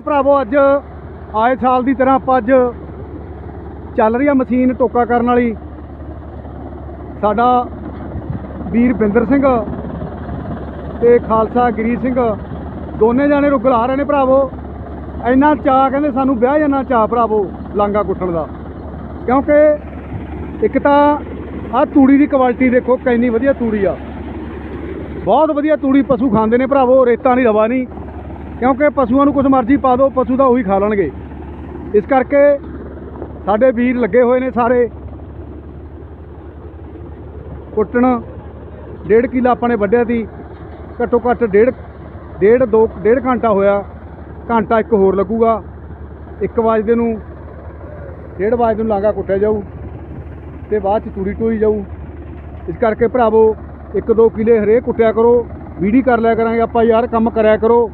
ਭਰਾਵੋ ਅੱਜ ਆਏ ਸਾਲ ਦੀ ਤਰ੍ਹਾਂ ਆਪਾਂ ਅੱਜ ਚੱਲ ਰਹੀ ਆ ਮਸ਼ੀਨ ਟੋਕਾ ਕਰਨ ਵਾਲੀ। ਸਾਡਾ ਵੀਰ ਬਿੰਦਰ ਸਿੰਘ ਤੇ ਖਾਲਸਾ ਗਰੀ ਸਿੰਘ। ਦੋਨੇ ਜਾਣੇ ਰੁਗਲਾ ਰਹੇ ਨੇ ਭਰਾਵੋ। ਇੰਨਾ ਚਾਅ ਕਹਿੰਦੇ ਸਾਨੂੰ ਵਿਆਹ ਜਾਣਾ ਚਾਅ ਭਰਾਵੋ ਲਾਂਗਾ ਕੁੱਟਣ ਦਾ। ਕਿਉਂਕਿ ਇੱਕ ਤਾਂ ਆਹ ਤੂੜੀ ਦੀ ਕੁਆਲਿਟੀ ਦੇਖੋ ਕਿੰਨੀ ਵਧੀਆ ਤੂੜੀ ਆ। ਬਹੁਤ ਵਧੀਆ ਤੂੜੀ ਪਸ਼ੂ ਖਾਂਦੇ ਨੇ ਭਰਾਵੋ, ਰੇਤਾ ਨਹੀਂ ਰਵਾ ਨਹੀਂ। ਕਿਉਂਕਿ ਪਸ਼ੂਆਂ ਨੂੰ ਕੁਝ ਮਰਜ਼ੀ ਪਾ ਦਿਓ, ਪਸ਼ੂ ਤਾਂ ਉਹੀ ਖਾ ਲੈਣਗੇ। ਇਸ ਕਰਕੇ ਸਾਡੇ ਵੀਰ ਲੱਗੇ ਹੋਏ ਨੇ ਸਾਰੇ। ਕੁੱਟਣ, ਡੇਢ ਕਿੱਲਾ ਆਪਾਂ ਨੇ ਵੱਢਿਆ ਸੀ। ਘੱਟੋ ਘੱਟ ਡੇਢ ਡੇਢ ਦੋ, ਡੇਢ ਘੰਟਾ ਹੋਇਆ। ਘੰਟਾ ਇੱਕ ਹੋਰ ਲੱਗੂਗਾ। 1 ਵਜੇ ਨੂੰ, ਡੇਢ ਵਜੇ ਨੂੰ ਲਾਂਗਾ ਕੁੱਟਿਆ ਜਾਊ ਤੇ ਬਾਅਦ ਚ ਤੂੜੀ ਟੋਈ ਜਾਊ। ਇਸ ਕਰਕੇ ਭਰਾਵੋ, ਇੱਕ ਦੋ ਕਿਲੇ ਹਰੇਕ ਕੁੱਟਿਆ ਕਰੋ। ਵੀਡੀ ਕਰ ਲਿਆ ਕਰਾਂਗੇ ਆਪਾਂ ਯਾਰ, ਕੰਮ ਕਰਿਆ ਕਰੋ।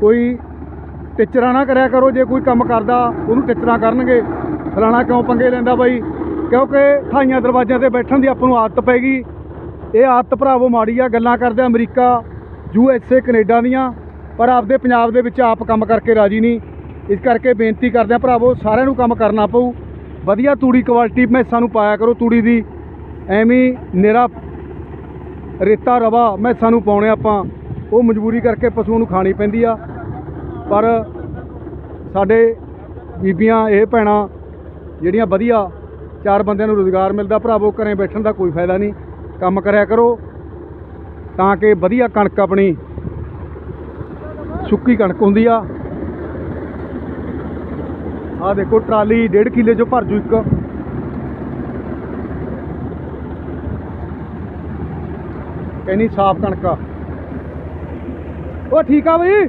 ਕੋਈ ਟਿਚਰਾ ਨਾ ਕਰਿਆ ਕਰੋ, ਜੇ ਕੋਈ ਕੰਮ ਕਰਦਾ, ਉਹਨੂੰ ਟਿਚਰਾ ਕਰਨਗੇ। ਫਲਾਣਾ ਕਿਉਂ ਪੰਗੇ ਲੈਂਦਾ ਬਾਈ? ਕਿਉਂਕਿ ਥਾਈਆਂ ਦਰਵਾਜ਼ਿਆਂ ਤੇ ਬੈਠਣ ਦੀ ਆਪਾਂ ਨੂੰ ਆਦਤ ਪੈ ਗਈ। ਇਹ ਆਦਤ ਭਰਾਵੋ ਮਾੜੀ ਆ, ਗੱਲਾਂ ਕਰਦੇ America, U S A, Canada ਦੀਆਂ, ਪਰ ਆਪਦੇ ਪੰਜਾਬ ਦੇ ਵਿੱਚ ਆਪ ਕੰਮ ਕਰਕੇ ਰਾਜੀ ਨਹੀਂ। ਇਸ ਕਰਕੇ ਬੇਨਤੀ ਕਰਦੇ ਆ ਭਰਾਵੋ, ਸਾਰਿਆਂ ਨੂੰ ਕੰਮ ਕਰਨਾ ਪਊ। ਵਧੀਆ ਤੂੜੀ ਕੁਆਲਿਟੀ ਮੈਸਾਂ ਨੂੰ ਪਾਇਆ ਕਰੋ ਤੂੜੀ ਦੀ। ਐਵੇਂ ਹੀ ਰੇਤਾ ਰਵਾ ਮੈਸਾਂ ਨੂੰ ਪਾਉਣੇ ਆਪਾਂ। ਉਹ ਮਜਬੂਰੀ ਕਰਕੇ ਪਸ਼ੂ ਨੂੰ ਖਾਣੀ ਪੈਂਦੀ ਆ। ਪਰ ਸਾਡੇ ਬੀਬੀਆਂ, ਇਹ ਭੈਣਾਂ ਜਿਹੜੀਆਂ ਵਧੀਆ ਚਾਰ ਬੰਦਿਆਂ ਨੂੰ ਰੋਜ਼ਗਾਰ ਮਿਲਦਾ, ਭਰਾਵੋ, ਘਰੇ ਬੈਠਣ ਦਾ ਕੋਈ ਫਾਇਦਾ ਨਹੀਂ। ਕੰਮ ਕਰਿਆ ਕਰੋ ਤਾਂ ਕਿ ਵਧੀਆ ਕਣਕ ਆਪਣੀ ਸੁੱਕੀ ਕਣਕ ਹੁੰਦੀ ਆ। ਆ ਦੇਖੋ, ਟਰਾਲੀ ਡੇਢ ਕਿੱਲੇ ਚੋਂ ਭਰ ਜੂ ਇੱਕ। ਇੰਨੀ ਸਾਫ਼ ਕਣਕ ਆ। ਉਹ ਠੀਕ ਆ ਬਈ।